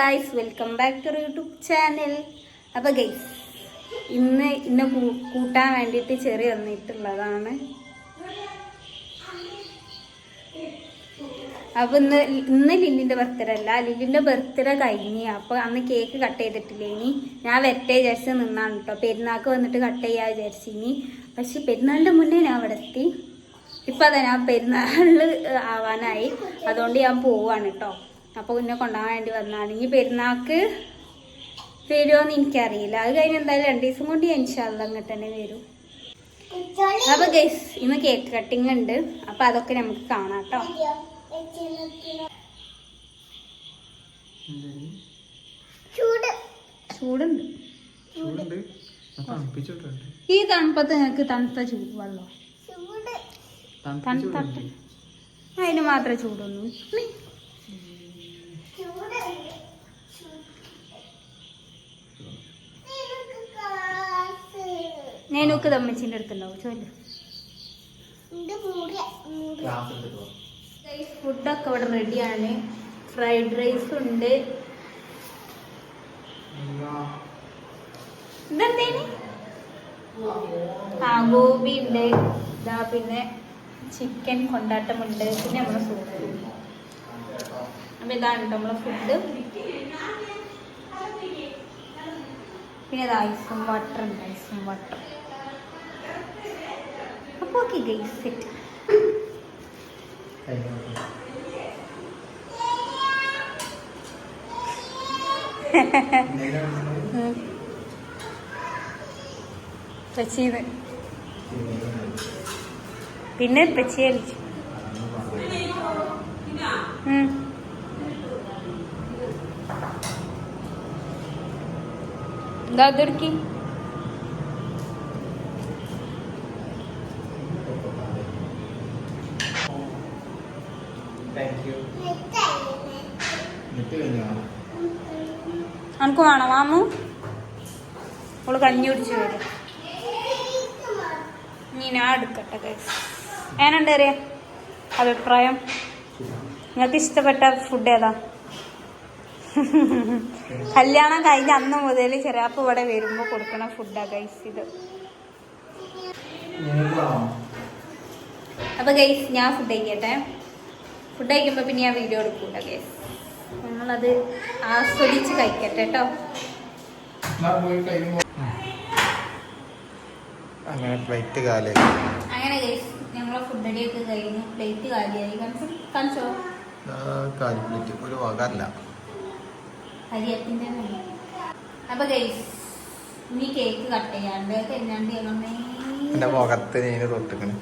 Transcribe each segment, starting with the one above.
Guys welcome back to YouTube channel അപ്പോൾ guys ഇന്ന് ഇന്ന് കൂട്ടാൻ വേണ്ടിയിട്ട് ചെറിയ വന്നിട്ടുള്ളതാണ്. അപ്പൊ ഇന്ന് ഇന്ന് ലില്ലിന്റെ ബർത്ത്ഡേ അല്ല ലില്ലിന്റെ ബർത്ത്ഡേ കഴിഞ്ഞ്. അപ്പൊ അന്ന് കേക്ക് കട്ട് ചെയ്തിട്ടില്ല ഇനി? ഞാൻ വരട്ടെ വിചാരിച്ച് നിന്നാണ് കേട്ടോ പെരുന്നാൾക്ക് വന്നിട്ട് കട്ട് ചെയ്യാ വിചാരിച്ചിനി പക്ഷെ പെരുന്നാളിന്റെ മുന്നേ ഞാൻ അവിടെ എത്തി. ഇപ്പൊ അതെ ഞാൻ പെരുന്നാളിൽ ആവാനായി. അതുകൊണ്ട് ഞാൻ പോവാണ് കേട്ടോ അപ്പൊ പിന്നെ കൊണ്ടുപോകാൻ വേണ്ടി വന്നതാണ്. ഇനി പെരുന്നാൾക്ക് വരുമോന്ന് എനിക്കറിയില്ല. അത് കഴിഞ്ഞ് എന്തായാലും രണ്ടു ദിവസം കൊണ്ട് ഞാൻ ഇൻഷാല്ല അങ്ങോട്ട് തന്നെ വരും. അപ്പൊ ഗൈസ് ഇന്ന് കേക്ക് കട്ടിങ് ഉണ്ട്. അപ്പൊ അതൊക്കെ നമുക്ക് കാണാം കേട്ടോ ചൂടുണ്ട്. ചൂടുണ്ട്. ഈ തണുപ്പത്ത് നിങ്ങൾക്ക് തണുത്ത ചൂട് വെള്ളം? അതിന് മാത്രമേ ചൂടൊന്നും ഞാനൊക്കെ തമ്മച്ചിന്റെ അടുത്തുണ്ടാവും. ചോൽ ഫുഡൊക്കെ ഇവിടെ റെഡിയാണ്. ഫ്രൈഡ് റൈസ് ഉണ്ട്. ഇതെന്തേന്? ആ ഗോപി ഉണ്ട്. ഇതാ പിന്നെ ചിക്കൻ കൊണ്ടാട്ടമുണ്ട്. പിന്നെ നമ്മുടെ സൂപ്പ്. അപ്പം ഇതാണ് നമ്മളെ ഫുഡ് പിന്നെ ഐസും വാട്ടർ ഉണ്ട് ഐസും വാട്ടർ പച്ചീന്ന് പിന്നെ പച്ചി കളിച്ചു കഴിഞ്ഞോ അനക്ക് വേണോ മാമു? അവൾ കഞ്ഞി കുടിച്ചു വരും. നീ ഞാൻ എടുക്കട്ടെ. ഏനുണ്ട് അറിയാം അഭിപ്രായം നിങ്ങൾക്ക് ഇഷ്ടപ്പെട്ട ഫുഡ് ഏതാ? കല്യാണം കഴിഞ്ഞ അന്ന് മുതൽ ചെറിയാപ്പ് ഇവിടെ വരുമ്പോൾ കൊടുക്കണ ഫുഡാ ഗൈസ് ഇത്. അപ്പൊ ഗൈസ് ഞാൻ ഫുഡ് കഴിക്കട്ടെ. ഫുഡ് കഴിക്കുമ്പോൾ പിന്നെ ഞാൻ വീഡിയോ എടുക്കൂല ഗൈസ് നമ്മളത് ആസ്വദിച്ച് കഴിക്കട്ടെ കേട്ടോ അങ്ങനെ പ്ലേറ്റ് കാലേ. അങ്ങനെ ഗൈസ് ഞങ്ങളെ ഫുഡ് അടിയൊക്കെ കഴിഞ്ഞു. പ്ലേറ്റ് കാലിയായി. കാണിച്ചോ? കാലി ഒരു വകല്ല. എന്റെ മുഖത്ത് ഞാൻ തൊട്ടിക്കണ്.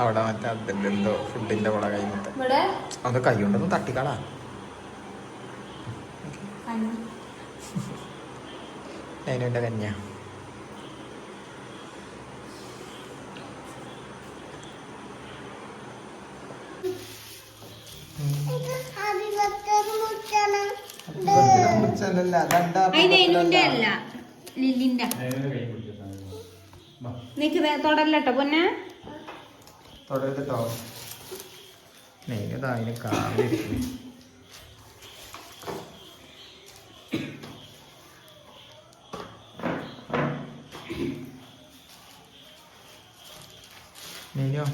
അവിടെ മറ്റേ അതിന്റെ എന്തോ ഫുഡിന്റെ കൂടെ കൈ ഇവിടെ അത് കൈ കൊണ്ടൊന്ന് തട്ടിക്കളാ. അതിനുണ്ട് കന്യ അതിന് എനുന്റെ അല്ല ലില്ലിന്റെ നിക്ക് തുടരല്ലോ പൊന്നെ? തുടരട്ടോ നെയ്യതാ അതിന് കാലിരിക്കും നെയ്യോ?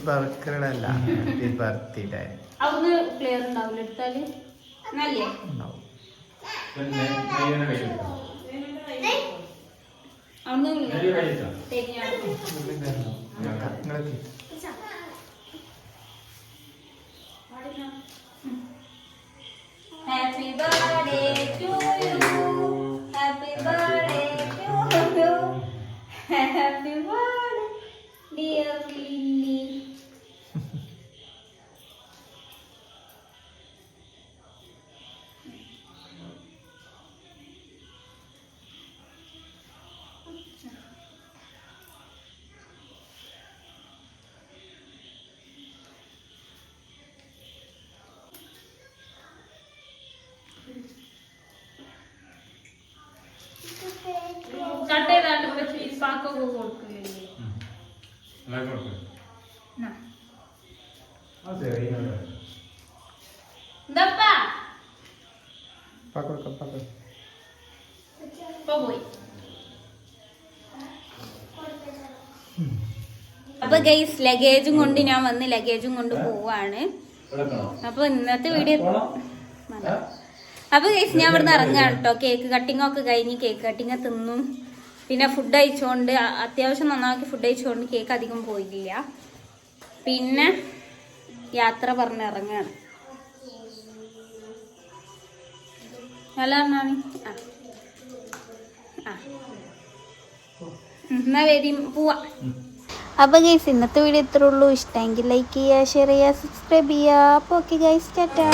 ഹാപ്പി ബർത്ത്ഡേ അല്ല ഹാപ്പി ബർത്ത്ഡേ അവിടുന്ന് ക്ലിയർ ഉണ്ടാവില്ല എടുത്താൽ? നല്ലേ? ഉണ്ടാവും. അവിടുന്ന് തെരിഞ്ഞാണ് നിങ്ങളെത്തി Happy birthday to you. Happy birthday. ചെയ്താണ്ട് ഇപ്പൊ പാക്കൊക്കെ കൊടുക്കില്ലേ എന്നാ. ദപ്പാ പക്കോക്ക പക്കോ ഇപ്പൊ പോയി. അപ്പൊ ഗൈസ് ലഗേജും കൊണ്ട് ഞാൻ വന്ന് ലഗേജും കൊണ്ട് പോവാണ്. അപ്പൊ ഇന്നത്തെ വീഡിയോ അപ്പൊ ഗൈസ് ഞാൻ ഇവിടുന്ന് ഇറങ്ങാണ് കേട്ടോ. കേക്ക് കട്ടിംഗ് ഒക്കെ കഴിഞ്ഞ് കേക്ക് കട്ടിങ് തിന്നു. പിന്നെ ഫുഡ് കഴിച്ചുകൊണ്ട് അത്യാവശ്യം നന്നാക്കി ഫുഡ് കഴിച്ചുകൊണ്ട് കേക്ക് അധികം പോയില്ല പിന്നെ യാത്ര പറഞ്ഞ് ഇറങ്ങാണ്. ഹലോ അണ്ണാണി ആ. ആ. എന്നാ വരി പോവാ. അപ്പോൾ ഗൈസ് ഇന്നത്തെ വീഡിയോ ഇത്രേ ഉള്ളൂ. ഇഷ്ടമെങ്കിൽ ലൈക്ക് ചെയ്യുക ഷെയർ ചെയ്യുക സബ്സ്ക്രൈബ് ചെയ്യുക. അപ്പോൾ ഓക്കെ ഗൈസ് ടാറ്റാ.